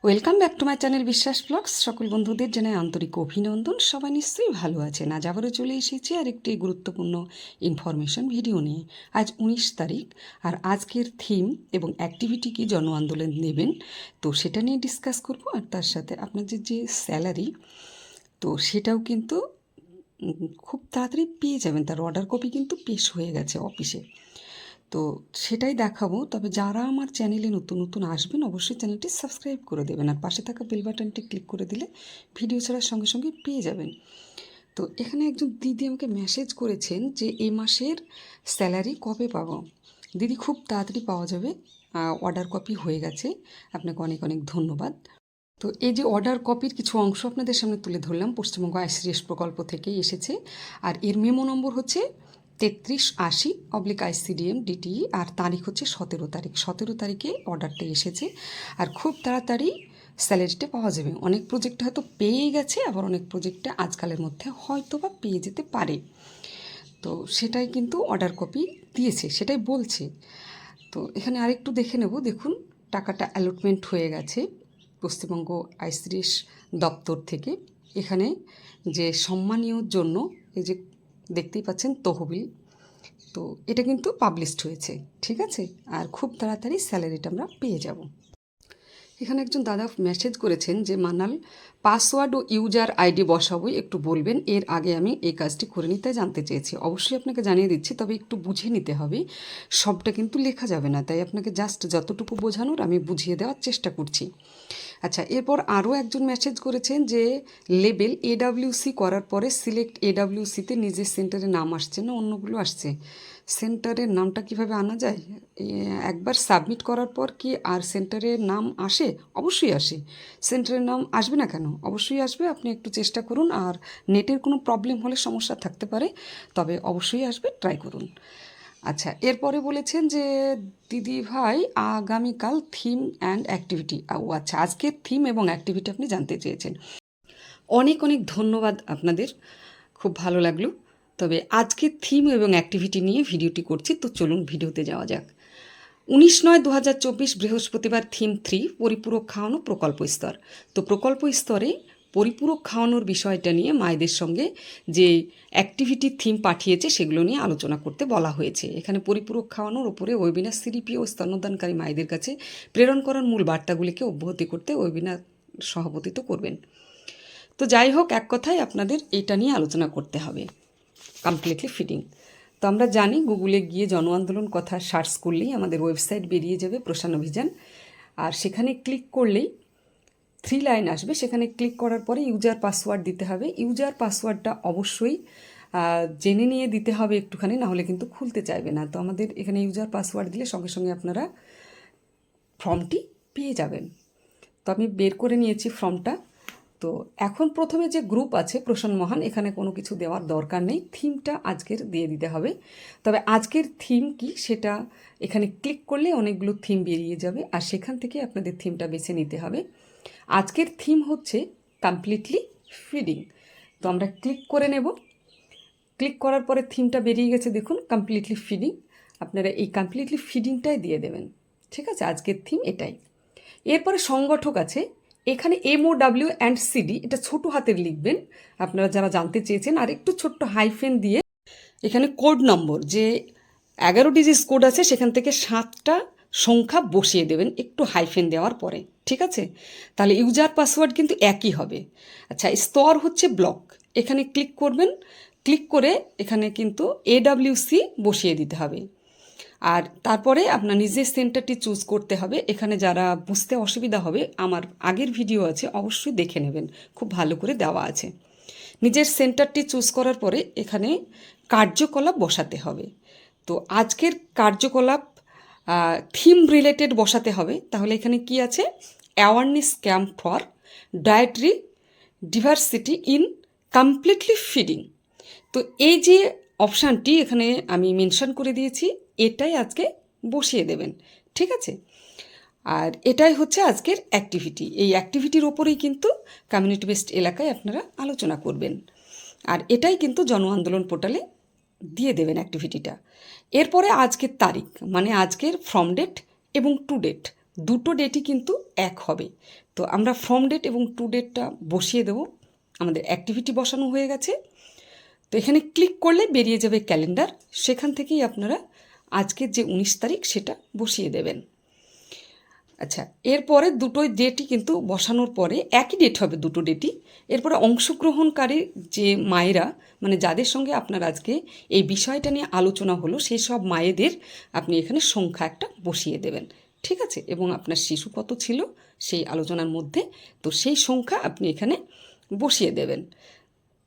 Welcome back to my channel Biswas blogs সকল বন্ধুদের জানাই আন্তরিক অভিনন্দন। সবাই নিশ্চয়ই ভালো আছেন। আজ আবারও চলে এসেছি আর একটি গুরুত্বপূর্ণ ইনফরমেশন ভিডিও নিয়ে। আজ উনিশ তারিখ, আর আজকের থিম এবং অ্যাক্টিভিটি কি জন আন্দোলন নেবেন, তো সেটা নিয়ে ডিসকাস করব। আর তার সাথে আপনাদের যে স্যালারি তো সেটাও কিন্তু খুব তাড়াতাড়ি পেয়ে যাবেন। তার অর্ডার কপি কিন্তু পেশ হয়ে গেছে অফিসে তো সেটাই দেখাবো। তবে যারা আমার চ্যানেলে নতুন নতুন আসবেন, অবশ্যই চ্যানেলটি সাবস্ক্রাইব করে দেবেন। আর পাশে থাকা বেল বাটনটি ক্লিক করে দিলে ভিডিও ছাড়ার সঙ্গে সঙ্গে পেয়ে যাবেন। তো এখানে একজন দিদি আমাকে মেসেজ করেছেন যে, এ মাসের স্যালারি কবে পাবো? দিদি, খুব তাড়াতাড়ি পাওয়া যাবে। অর্ডার কপি হয়ে গেছে। আপনাকে অনেক অনেক ধন্যবাদ। তো এই যে অর্ডার কপির কিছু অংশ আপনাদের সামনে তুলে ধরলাম, পশ্চিমবঙ্গ আইসিডিএস প্রকল্প থেকেই এসেছে। আর এর মেমো নম্বর হচ্ছে তেত্রিশ আশি অবলিক আইসিডিএম ডিটি আর তারিখ হচ্ছে সতেরো তারিখ। সতেরো তারিখে অর্ডারটা এসেছে আর খুব তাড়াতাড়ি স্যালারিটা পাওয়া যাবে। অনেক প্রজেক্টে হয়তো পেয়ে গেছে, আবার অনেক প্রজেক্টে আজকালের মধ্যে হয়তো বা পেয়ে যেতে পারে। তো সেটাই কিন্তু অর্ডার কপি দিয়েছে, সেটাই বলছে। তো এখানে আরেকটু দেখে নেব, দেখুন, টাকাটা অ্যালটমেন্ট হয়ে গেছে পশ্চিমবঙ্গ আইসিডিএস দপ্তর থেকে। এখানে যে সম্মানীয় জন্য এই যে দেখতেই পাচ্ছেন তহবিল। তো এটা কিন্তু পাবলিশড হয়েছে, ঠিক আছে? আর খুব তাড়াতাড়ি স্যালারিটা আমরা পেয়ে যাব। এখানে একজন দাদা মেসেজ করেছেন যে মানাল পাসওয়ার্ড ও ইউজার আইডি বসাবো একটু বলবেন, এর আগে আমি এই কাজটি করে নিতে জানতে চেয়েছি। অবশ্যই আপনাকে জানিয়ে দিচ্ছি, তবে একটু বুঝে নিতে হবে, সবটা কিন্তু লেখা যাবে না। তাই আপনাকে জাস্ট যতটুকু বোঝানোর আমি বুঝিয়ে দেওয়ার চেষ্টা করছি। আচ্ছা এরপর আরও একজন মেসেজ করেছেন যে লেবেল এডাব্লিউসি করার পরে সিলেক্ট এডাব্লিউসিতে নিজের সেন্টারের নাম আসছে না, অন্যগুলো আসছে। সেন্টারের নামটা কীভাবে আনা যায়? একবার সাবমিট করার পর কি আর সেন্টারের নাম আসে? অবশ্যই আসে। সেন্টারের নাম আসবে না কেন? অবশ্যই আসবে, আপনি একটু চেষ্টা করুন, আর নেটের কোনো প্রবলেম হলে সমস্যা থাকতে পারে, তবে অবশ্যই আসবে ট্রাই করুন। আচ্ছা এরপরে বলেছেন যে, দিদি ভাই, আগামীকাল থিম অ্যান্ড অ্যাক্টিভিটি ও আচ্ছা আজকের থিম এবং অ্যাক্টিভিটি আপনি জানতে চেয়েছেন। অনেক অনেক ধন্যবাদ আপনাদের, খুব ভালো লাগল। তবে আজকে থিম এবং অ্যাক্টিভিটি নিয়ে ভিডিওটি করছি, তো চলুন ভিডিওতে যাওয়া যাক। উনিশ নয় দু হাজার চব্বিশ বৃহস্পতিবার থিম থ্রি পরিপূরক খাওয়ানো প্রকল্প স্তর। তো প্রকল্প স্তরে পরিপূরক খাওয়ানোর বিষয়টা নিয়ে মায়েদের সঙ্গে যে অ্যাক্টিভিটি থিম পাঠিয়েছে সেগুলো নিয়ে আলোচনা করতে বলা হয়েছে। এখানে পরিপূরক খাওয়ানোর ওপরে ওয়েবিনার সিডিপি ও স্তন্যদানকারী মায়েদের কাছে প্রেরণ করার মূল বার্তাগুলিকে অব্যাহতি করতে ওয়েবিনার সভাপতিত্ব করবেন। তো যাই হোক, এক কথায় আপনাদের এটা নিয়ে আলোচনা করতে হবে। কমপ্লিটলি ফিটিং তো আমরা জানি গুগলে গিয়ে জন আন্দোলন কথা সার্চ করলেই আমাদের ওয়েবসাইট বেরিয়ে যাবে প্রসান অভিযান। আর সেখানে ক্লিক করলেই থ্রি লাইন আসবে, সেখানে ক্লিক করার পরে ইউজার পাসওয়ার্ড দিতে হবে। ইউজার পাসওয়ার্ডটা অবশ্যই জেনে নিয়ে দিতে হবে একটুখানি নাহলে কিন্তু খুলতে চাইবে না। তো আমাদের এখানে ইউজার পাসওয়ার্ড দিলে সঙ্গে সঙ্গে আপনারা ফর্মটি পেয়ে যাবেন। তো আমি বের করে নিয়েছি ফর্মটা। তো এখন প্রথমে যে গ্রুপ আছে, প্রসন্ন মহান, এখানে কোনো কিছু দেওয়ার দরকার নেই। থিমটা আজকের দিয়ে দিতে হবে। তবে আজকের থিম কি, সেটা এখানে ক্লিক করলে অনেকগুলো থিম বেরিয়ে যাবে, আর সেখান থেকে আপনাদের থিমটা বেছে নিতে হবে। আজকের থিম হচ্ছে কমপ্লিটলি ফিডিং তো আমরা ক্লিক করে নেব। ক্লিক করার পরে থিমটা বেরিয়ে গেছে, দেখুন কমপ্লিটলি ফিডিং আপনারা এই কমপ্লিটলি ফিডিংটাই দিয়ে দেবেন। ঠিক আছে? আজকের থিম এটাই। এরপরে সংগঠক আছে। এখানে এমও ডাব্লিউ অ্যান্ড সিডি এটা ছোট হাতের লিখবেন। আপনারা যারা জানতে চেয়েছেন, আর একটু ছোট্ট হাইফেন দিয়ে, এখানে কোড নম্বর যে এগারো ডিজিট কোড আছে, সেখান থেকে সাতটা সংখ্যা বসিয়ে দেবেন একটু হাইফেন দেওয়ার পরে, ঠিক আছে? তাহলে ইউজার পাসওয়ার্ড কিন্তু একই হবে। আচ্ছা স্তর হচ্ছে ব্লক এখানে ক্লিক করবেন ক্লিক করে এখানে কিন্তু এডাব্লিউসি বসিয়ে দিতে হবে। আর তারপরে আপনার নিজের সেন্টারটি চুজ করতে হবে। এখানে যারা বুঝতে অসুবিধা হবে, আমার আগের ভিডিও আছে, অবশ্যই দেখে নেবেন। খুব ভালো করে দেওয়া আছে। নিজের সেন্টারটি চুজ করার পরে এখানে কার্যকলাপ বসাতে হবে। তো আজকের কার্যকলাপ থিম রিলেটেড বসাতে হবে। তাহলে এখানে কি আছে? Awareness camp for dietary diversity in completely feeding তো এই যে অপশানটি এখানে আমি মেনশন করে দিয়েছি, এটাই আজকে বসিয়ে দেবেন। ঠিক আছে? আর এটাই হচ্ছে আজকের অ্যাক্টিভিটি এই অ্যাক্টিভিটির ওপরেই কিন্তু কমিউনিটি বেসড এলাকায় আপনারা আলোচনা করবেন। আর এটাই কিন্তু জন আন্দোলন পোর্টালে দিয়ে দেবেন অ্যাক্টিভিটিটা এরপরে আজকের তারিখ মানে আজকের ফ্রম ডেট এবং টু ডেট দুটো ডেটই কিন্তু এক হবে। তো আমরা ফ্রম ডেট এবং টু ডেটটা বসিয়ে দেবো। আমাদের অ্যাক্টিভিটি বসানো হয়ে গেছে। তো এখানে ক্লিক করলে বেরিয়ে যাবে ক্যালেন্ডার সেখান থেকেই আপনারা আজকের যে উনিশ তারিখ, সেটা বসিয়ে দেবেন। আচ্ছা এরপরে দুটোই ডেটই কিন্তু বসানোর পরে একই ডেট হবে দুটো ডেটই এরপরে অংশগ্রহণকারী যে মায়েরা মানে যাদের সঙ্গে আপনার আজকে এই বিষয়টা নিয়ে আলোচনা হলো, সেই সব মায়েদের আপনি এখানে সংখ্যা একটা বসিয়ে দেবেন। ঠিক আছে? এবং আপনার শিশু কত ছিল সেই আলোচনার মধ্যে, তো সেই সংখ্যা আপনি এখানে বসিয়ে দেবেন।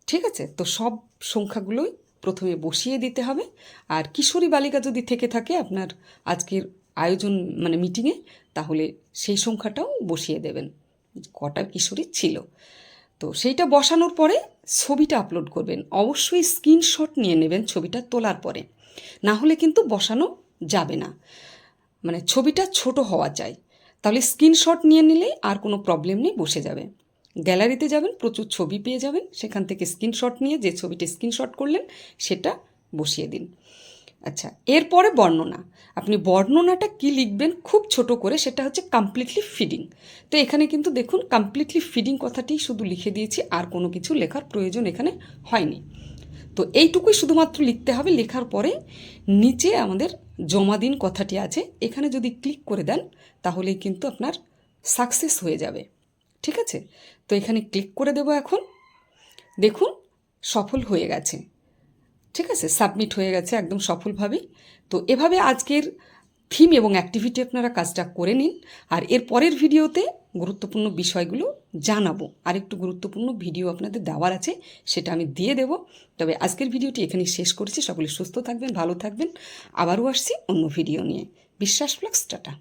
ঠিক আছে? তো সব সংখ্যাগুলোই প্রথমে বসিয়ে দিতে হবে। আর কিশোরী বালিকা যদি থেকে থাকে, আপনার আজকের আয়োজন মানে মিটিংয়ে তাহলে সেই সংখ্যাটাও বসিয়ে দেবেন। কটা কিশোরী ছিল। তো সেইটা বসানোর পরে ছবিটা আপলোড করবেন। অবশ্যই স্ক্রিনশট নিয়ে নেবেন ছবিটা তোলার পরে। না হলে কিন্তু বসানো যাবে না। মানে ছবিটা ছোট হওয়া চাই। তাহলে স্ক্রিনশট নিয়ে নিলেই আর কোনো প্রবলেম নেই, বসে যাবে। গ্যালারিতে যাবেন, প্রচুর ছবি পেয়ে যাবেন। সেখান থেকে স্ক্রিনশট নিয়ে যে ছবিটা স্ক্রিনশট করলেন, সেটা বসিয়ে দিন। আচ্ছা এরপরে বর্ণনা। আপনি বর্ণনাটা কি লিখবেন খুব ছোট করে সেটা হচ্ছে কমপ্লিটলি ফিডিং তো এখানে কিন্তু দেখুন কমপ্লিটলি ফিডিং কথাটি শুধু লিখে দিয়েছি, আর কোনো কিছু লেখার প্রয়োজন এখানে হয়নি। তো এইটুকুই শুধুমাত্র লিখতে হবে, লেখার পরে নিচে আমাদের জমা দিন কথাটি আছে, এখানে যদি ক্লিক করে দেন, তাহলেই কিন্তু আপনার সাকসেস হয়ে যাবে। ঠিক আছে? তো এখানে ক্লিক করে দেবো এখন। দেখুন, সফল হয়ে গেছে। ঠিক আছে সাবমিট হয়ে গেছে একদম সফলভাবেই। তো এভাবে আজকের থিম এবং অ্যাক্টিভিটি আপনারা কাজটা করে নিন। আর এর পরের ভিডিওতে গুরুত্বপূর্ণ বিষয়গুলো জানাব। আরেকটু গুরুত্বপূর্ণ ভিডিও আপনাদের দেওয়ার আছে, সেটা আমি দিয়ে দেব। তবে আজকের ভিডিওটি এখানেই শেষ করছি। সকলে সুস্থ থাকবেন, ভালো থাকবেন। আবারও আসছি অন্য ভিডিও নিয়ে। বিশ্বাস ফ্লাক্স টাটা।